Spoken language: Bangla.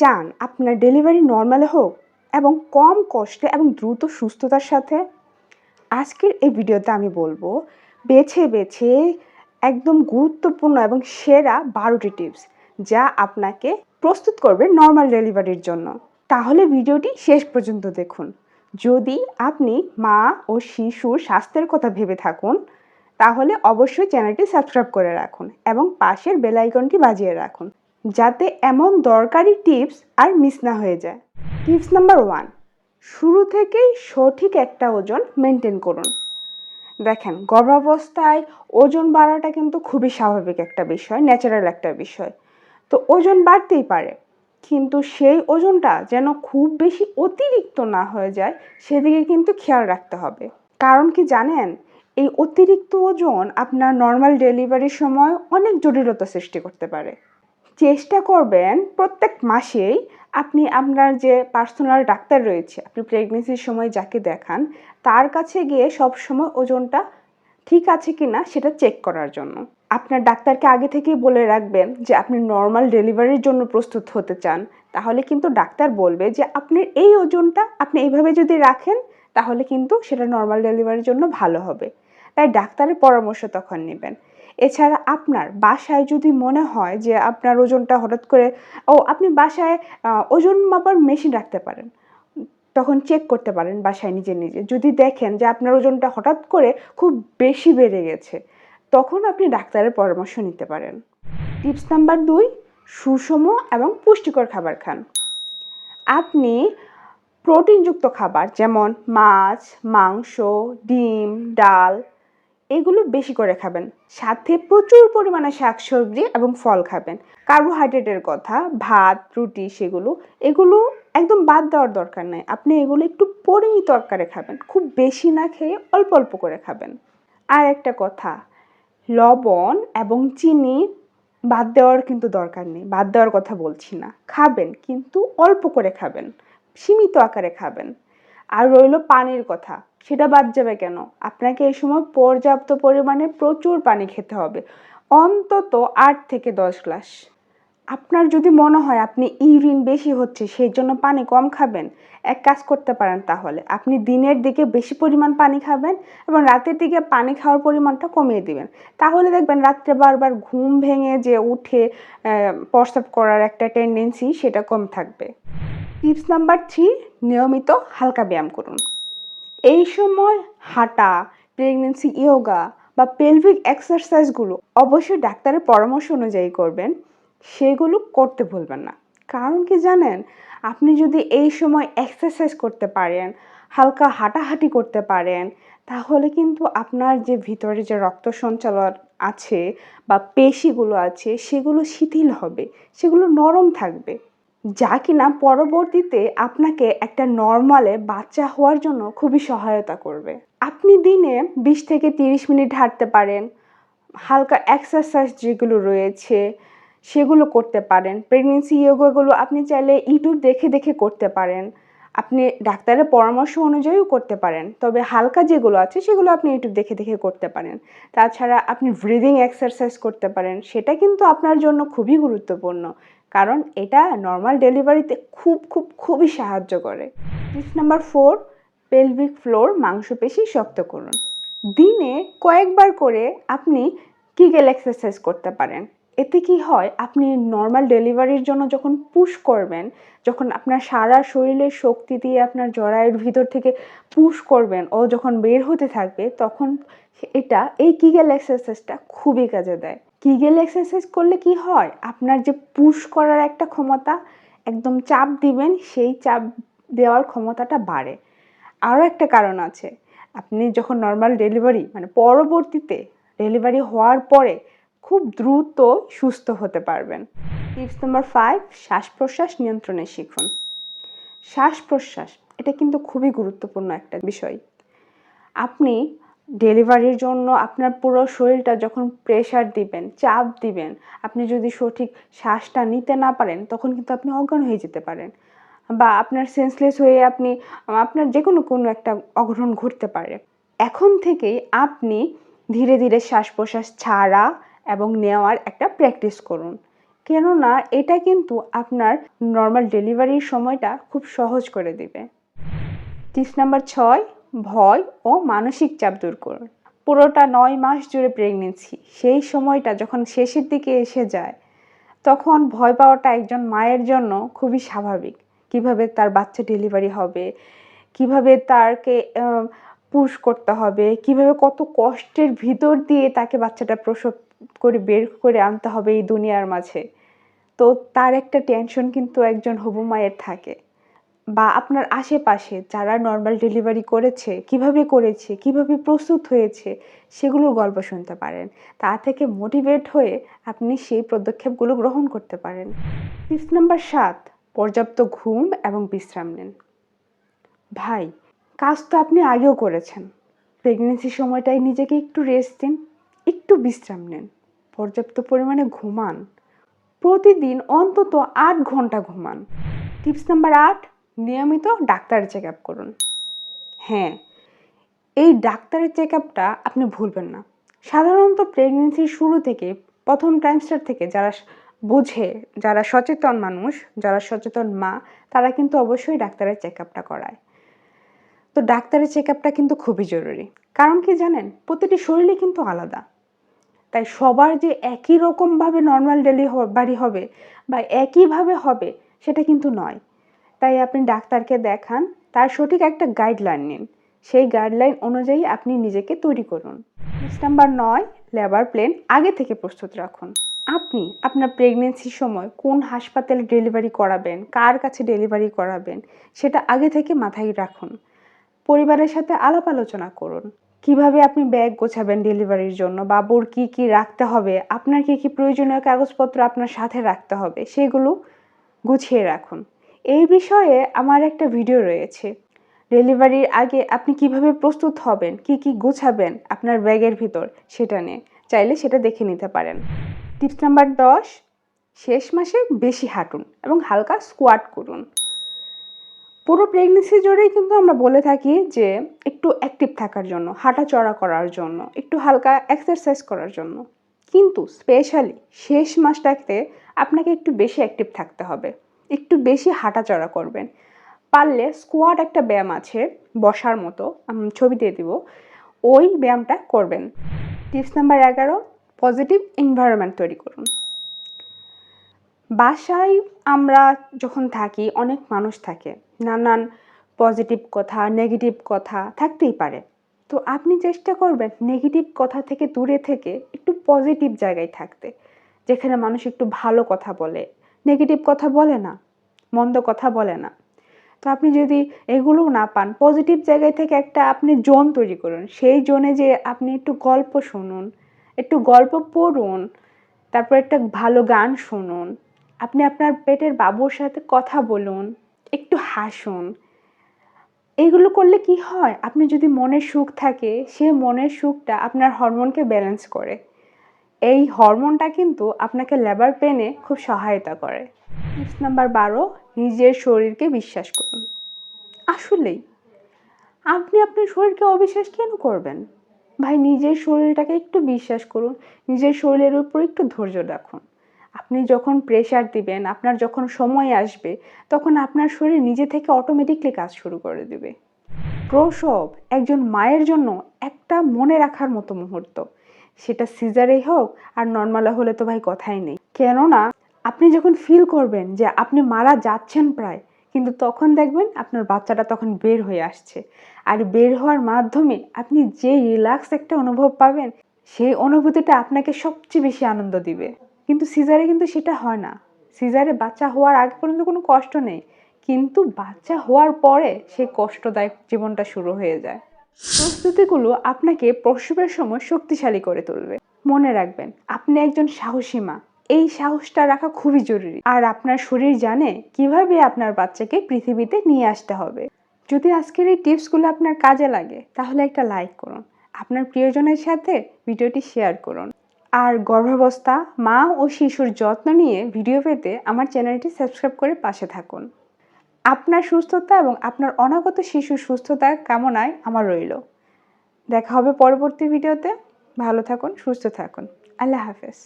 চান আপনার ডেলিভারি নর্মালে হোক এবং কম কষ্টে এবং দ্রুত সুস্থতার সাথে? আজকের এই ভিডিওতে আমি বলব, বেছে বেছে একদম গুরুত্বপূর্ণ এবং সেরা বারোটি টিপস যা আপনাকে প্রস্তুত করবে নর্মাল ডেলিভারির জন্য। তাহলে ভিডিওটি শেষ পর্যন্ত দেখুন। যদি আপনি মা ও শিশুর স্বাস্থ্যের কথা ভেবে থাকুন, তাহলে অবশ্যই চ্যানেলটি সাবস্ক্রাইব করে রাখুন এবং পাশের বেল আইকনটি বাজিয়ে রাখুন। যাতে এমন দরকারি টিপস আর মিস না হয়ে যায়। টিপস নাম্বার ওয়ান, শুরু থেকেই সঠিক একটা ওজন মেনটেন করুন। দেখেন, গর্ভাবস্থায় ওজন বাড়াটা কিন্তু খুবই স্বাভাবিক একটা বিষয়, ন্যাচারাল একটা বিষয়। তো ওজন বাড়তেই পারে, কিন্তু সেই ওজনটা যেন খুব বেশি অতিরিক্ত না হয়ে যায়, সেদিকে কিন্তু খেয়াল রাখতে হবে। কারণ কি জানেন, এই অতিরিক্ত ওজন আপনার নর্মাল ডেলিভারির সময় অনেক জটিলতা সৃষ্টি করতে পারে। চেষ্টা করবেন প্রত্যেক মাসেই আপনি আপনার যে পার্সোনাল ডাক্তার রয়েছে, আপনি প্রেগনেন্সির সময় যাকে দেখান, তার কাছে গিয়ে সব সময় ওজনটা ঠিক আছে কি না সেটা চেক করার জন্য। আপনার ডাক্তারকে আগে থেকেই বলে রাখবেন যে আপনি নর্মাল ডেলিভারির জন্য প্রস্তুত হতে চান। তাহলে কিন্তু ডাক্তার বলবে যে আপনার এই ওজনটা আপনি এইভাবে যদি রাখেন, তাহলে কিন্তু সেটা নর্মাল ডেলিভারির জন্য ভালো হবে। তাই ডাক্তারের পরামর্শ তখন নেবেন। এছাড়া আপনার বাসায় যদি মনে হয় যে আপনার ওজনটা হঠাৎ করে, ও আপনি বাসায় ওজন মাপার মেশিন রাখতে পারেন, তখন চেক করতে পারেন বাসায় নিজে নিজে। যদি দেখেন যে আপনার ওজনটা হঠাৎ করে খুব বেশি বেড়ে গেছে, তখন আপনি ডাক্তারের পরামর্শ নিতে পারেন। টিপস নাম্বার দুই, সুষম এবং পুষ্টিকর খাবার খান। আপনি প্রোটিনযুক্ত খাবার যেমন মাছ, মাংস, ডিম, ডাল এগুলো বেশি করে খাবেন। সাথে প্রচুর পরিমাণে শাকসবজি এবং ফল খাবেন। কার্বোহাইড্রেটের কথা, ভাত, রুটি, সেগুলো, এগুলো একদম বাদ দেওয়ার দরকার নেই। আপনি এগুলো একটু পরিমিত আকারে খাবেন। খুব বেশি না খেয়ে অল্প অল্প করে খাবেন। আর একটা কথা, লবণ এবং চিনি বাদ দেওয়ার কিন্তু দরকার নেই। বাদ দেওয়ার কথা বলছি না। খাবেন, কিন্তু অল্প করে খাবেন। সীমিত আকারে খাবেন। আর রইল পানির কথা। সেটা বাদ যাবে কেন? আপনাকে এই সময় পর্যাপ্ত পরিমাণে প্রচুর পানি খেতে হবে। অন্তত আট থেকে দশ গ্লাস। আপনার যদি মনে হয় আপনি ইউরিন বেশি হচ্ছে সেই জন্য পানি কম খাবেন এক কাজ করতে পারেন তাহলে। আপনি দিনের দিকে বেশি পরিমাণ পানি খাবেন এবং রাতের দিকে পানি খাওয়ার পরিমাণটা কমিয়ে দিবেন। তাহলে দেখবেন রাত্রে বারবার ঘুম ভেঙে যে উঠে আহ, প্রস্রাব করার একটা টেন্ডেন্সি সেটা কম থাকবে। টিপস নাম্বার থ্রি নিয়মিত হালকা ব্যায়াম করুন। এই সময় হাঁটা প্রেগনেন্সি ইয়োগা বা পেলভিক এক্সারসাইজগুলো অবশ্যই ডাক্তারের পরামর্শ অনুযায়ী করবেন। সেগুলো করতে ভুলবেন না। কারণ কি জানেন? আপনি যদি এই সময় এক্সারসাইজ করতে পারেন, হালকা হাঁটাহাঁটি করতে পারেন, তাহলে কিন্তু আপনার যে ভিতরে যে রক্ত সঞ্চালন আছে বা পেশিগুলো আছে, সেগুলো শিথিল হবে, সেগুলো নরম থাকবে। যা কিনা পরবর্তীতে আপনাকে একটা নর্মালে বাচ্চা হওয়ার জন্য খুবই সহায়তা করবে। আপনি দিনে বিশ থেকে তিরিশ মিনিট হাঁটতে পারেন, হালকা এক্সারসাইজ যেগুলো রয়েছে সেগুলো করতে পারেন প্রেগনেন্সি ইয়োগাগুলো আপনি চাইলে ইউটিউব দেখে দেখে করতে পারেন। আপনি ডাক্তারের পরামর্শ অনুযায়ীও করতে পারেন, তবে হালকা যেগুলো আছে সেগুলো আপনি ইউটিউব দেখে দেখে করতে পারেন। তাছাড়া আপনি ব্রিদিং এক্সারসাইজ করতে পারেন, সেটা কিন্তু আপনার জন্য খুবই গুরুত্বপূর্ণ, কারণ এটা নর্মাল ডেলিভারিতে খুব খুব, খুবই সাহায্য করে। Tips number four pelvic floor মাংসপেশি শক্ত করুন। দিনে কয়েকবার করে আপনি কিগেল এক্সারসাইজ করতে পারেন। এতে কি হয়? আপনি নর্মাল ডেলিভারির জন্য যখন পুশ করবেন, যখন আপনার সারা শরীরের শক্তি দিয়ে আপনার জরায়ুর ভিতর থেকে পুশ করবেন ও যখন বের হতে থাকবে, তখন এটা এই কিগেল এক্সারসাইজটা খুবই কাজে দেয়। কিগেল এক্সারসাইজ করলে কি হয়? আপনার যে পুশ করার একটা ক্ষমতা, একদম চাপ দিবেন, সেই চাপ দেওয়ার ক্ষমতাটা বাড়ে। আরও একটা কারণ আছে। আপনি যখন নর্মাল ডেলিভারি মানে পরবর্তীতে ডেলিভারি হওয়ার পরে খুব দ্রুত সুস্থ হতে পারবেন। টিপস নাম্বার ফাইভ শ্বাস প্রশ্বাস নিয়ন্ত্রণে শিখুন। শ্বাস প্রশ্বাস এটা কিন্তু খুবই গুরুত্বপূর্ণ একটা বিষয়। আপনি ডেলিভারির জন্য আপনার পুরো শরীরটা যখন প্রেশার দিবেন, চাপ দিবেন, আপনি যদি সঠিক শ্বাসটা নিতে না পারেন, তখন কিন্তু আপনি অজ্ঞান হয়ে যেতে পারেন। বা আপনার সেন্সলেস হয়ে আপনি, আপনার যে কোনো কোনো একটা অঘটন ঘটতে পারে। এখন থেকেই আপনি ধীরে ধীরে শ্বাস প্রশ্বাস ছাড়া এবং নেওয়ার একটা প্র্যাকটিস করুন। কেননা এটা কিন্তু আপনার নর্মাল ডেলিভারির সময়টা খুব সহজ করে দিবে। টিপস নাম্বার ছয়, ভয় ও মানসিক চাপ দূর করুন। পুরোটা নয় মাস জুড়ে প্রেগনেন্সি সেই সময়টা যখন শেষের দিকে এসে যায়, তখন ভয় পাওয়াটা একজন মায়ের জন্য খুবই স্বাভাবিক। কীভাবে তার বাচ্চা ডেলিভারি হবে, কীভাবে তাকে পুশ করতে হবে, কীভাবে কত কষ্টের ভিতর দিয়ে তাকে বাচ্চাটা প্রসব করে বের করে আনতে হবে এই দুনিয়ার মাঝে। তো তার একটা টেনশন কিন্তু একজন হবু মায়ের থাকে। বা আপনার আশেপাশে যারা নর্মাল ডেলিভারি করেছে, কীভাবে করেছে, কীভাবে প্রস্তুত হয়েছে সেগুলোর গল্প শুনতে পারেন। তা থেকে মোটিভেট হয়ে আপনি সেই পদক্ষেপগুলো গ্রহণ করতে পারেন। টিপস নাম্বার সাত, পর্যাপ্ত ঘুম এবং বিশ্রাম নেন। ভাই, কাজ তো আপনি আগেও করেছেন। প্রেগনেন্সির সময়টাই নিজেকে একটু রেস্ট দিন। বিশ্রাম নেন। পর্যাপ্ত পরিমাণে ঘুমান। প্রতিদিন অন্তত আট ঘণ্টা ঘুমান। টিপস নাম্বার আট, নিয়মিত ডাক্তারের চেক আপ করুন। হ্যাঁ এই ডাক্তারের চেক আপটা আপনি ভুলবেন না। সাধারণত প্রেগনেন্সির শুরু থেকে প্রথম টাইমস্টার থেকে যারা বুঝে, যারা সচেতন মানুষ, যারা সচেতন মা, তারা কিন্তু অবশ্যই ডাক্তারের চেক আপটা করায়। তো ডাক্তারের চেক আপটা কিন্তু খুবই জরুরি। কারণ কি জানেন? প্রতিটি শরীরই কিন্তু আলাদা। তাই সবার যে একই রকমভাবে নর্মাল ডেলিভারি হবে বা একইভাবে হবে সেটা কিন্তু নয়। তাই আপনি ডাক্তারকে দেখান, তার সঠিক একটা গাইডলাইন নিন। সেই গাইডলাইন অনুযায়ী আপনি নিজেকে তৈরি করুন। নাম্বার নয় লেবার প্লেন আগে থেকে প্রস্তুত রাখুন। আপনি আপনার প্রেগনেন্সির সময় কোন হাসপাতালে ডেলিভারি করাবেন, কার কাছে ডেলিভারি করাবেন, সেটা আগে থেকে মাথায় রাখুন। পরিবারের সাথে আলাপ আলোচনা করুন। কীভাবে আপনি ব্যাগ গোছাবেন ডেলিভারির জন্য বাবুর কি কি রাখতে হবে, আপনার কি কি প্রয়োজনীয় কাগজপত্র আপনার সাথে রাখতে হবে, সেগুলো গুছিয়ে রাখুন। এই বিষয়ে আমার একটা ভিডিও রয়েছে। ডেলিভারির আগে আপনি কীভাবে প্রস্তুত হবেন, কি কি গুছাবেন আপনার ব্যাগের ভিতর, সেটা নিয়ে। চাইলে সেটা দেখে নিতে পারেন। টিপস নাম্বার দশ, শেষ মাসে বেশি হাঁটুন এবং হালকা স্কোয়াট করুন। পুরো প্রেগনেন্সি জুড়েই কিন্তু আমরা বলে থাকি যে একটু অ্যাক্টিভ থাকার জন্য হাঁটা চড়া করার জন্য, একটু হালকা এক্সারসাইজ করার জন্য। কিন্তু স্পেশালি শেষ মাসটাতে আপনাকে একটু বেশি অ্যাক্টিভ থাকতে হবে। একটু বেশি হাঁটাচড়া করবেন। পারলে স্কোয়াড একটা ব্যায়াম আছে, বসার মতো আমি ছবি দিয়ে দিব। ওই ব্যায়ামটা করবেন। টিপস নাম্বার এগারো পজিটিভ এনভায়রনমেন্ট তৈরি করুন। বাসায় আমরা যখন থাকি, অনেক মানুষ থাকে। নানান পজিটিভ কথা নেগেটিভ কথা থাকতেই পারে। তো আপনি চেষ্টা করবেন নেগেটিভ কথা থেকে দূরে থেকে একটু পজিটিভ জায়গায় থাকতে, যেখানে মানুষ একটু ভালো কথা বলে। নেগেটিভ কথা বলে না, মন্দ কথা বলে না। তো আপনি যদি এগুলোও না পান পজিটিভ জায়গায় থেকে একটা আপনি জোন তৈরি করুন। সেই জোনে যে আপনি একটু গল্প শুনুন, একটু গল্প পড়ুন, তারপর একটা ভালো গান শুনুন, আপনি আপনার পেটের বাবুর সাথে কথা বলুন একটু হাসুন। এইগুলো করলে কি হয়? আপনি যদি মনের সুখ থাকে, সে মনের সুখটা আপনার হরমোনকে ব্যালেন্স করে। এই হরমোনটা কিন্তু আপনাকে লেবার পেনে খুব সহায়তা করে। টিপস নাম্বার বারো, নিজের শরীরকে বিশ্বাস করুন। আসলেই। আপনি আপনার শরীরকে অবিশ্বাস কেন করবেন? ভাই, নিজের শরীরটাকে একটু বিশ্বাস করুন। নিজের শরীরের উপর একটু ধৈর্য রাখুন। আপনি যখন প্রেশার দিবেন, আপনার যখন সময় আসবে, তখন আপনার শরীর নিজে থেকে অটোমেটিকলি কাজ শুরু করে দেবে। প্রসব একজন মায়ের জন্য একটা মনে রাখার মতো মুহূর্ত। সেটা সিজারেই হোক আর নর্মালে হলে তো ভাই কথাই নেই। কেননা, আপনি যখন ফিল করবেন যে আপনি মারা যাচ্ছেন প্রায়, কিন্তু তখন দেখবেন আপনার বাচ্চাটা তখন বের হয়ে আসছে। আর বের হওয়ার মাধ্যমে আপনি যে রিল্যাক্স একটা অনুভব পাবেন, সেই অনুভূতিটা আপনাকে সবচেয়ে বেশি আনন্দ দিবে। কিন্তু সিজারে কিন্তু সেটা হয় না। সিজারে বাচ্চা হওয়ার আগে পর্যন্ত কোনো কষ্ট নেই। কিন্তু বাচ্চা হওয়ার পরে সেই কষ্টদায়ক জীবনটা শুরু হয়ে যায়। প্রস্তুতিগুলো আপনাকে প্রসবের সময় শক্তিশালী করে তুলবে। মনে রাখবেন, আপনি একজন সাহসী মা। এই সাহসটা রাখা খুবই জরুরি। আর আপনার শরীর জানে কীভাবে আপনার বাচ্চাকে পৃথিবীতে নিয়ে আসতে হবে। যদি আজকের এই টিপসগুলো আপনার কাজে লাগে, তাহলে একটা লাইক করুন। আপনার প্রিয়জনের সাথে ভিডিওটি শেয়ার করুন। আর গর্ভাবস্থা, মা ও শিশুর যত্ন নিয়ে ভিডিও পেতে আমার চ্যানেলটি সাবস্ক্রাইব করে পাশে থাকুন। আপনার সুস্থতা এবং আপনার অনাগত শিশুর সুস্থতা কামনায় আমার রইল। দেখা হবে পরবর্তী ভিডিওতে। ভালো থাকুন, সুস্থ থাকুন। আল্লাহ হাফেজ।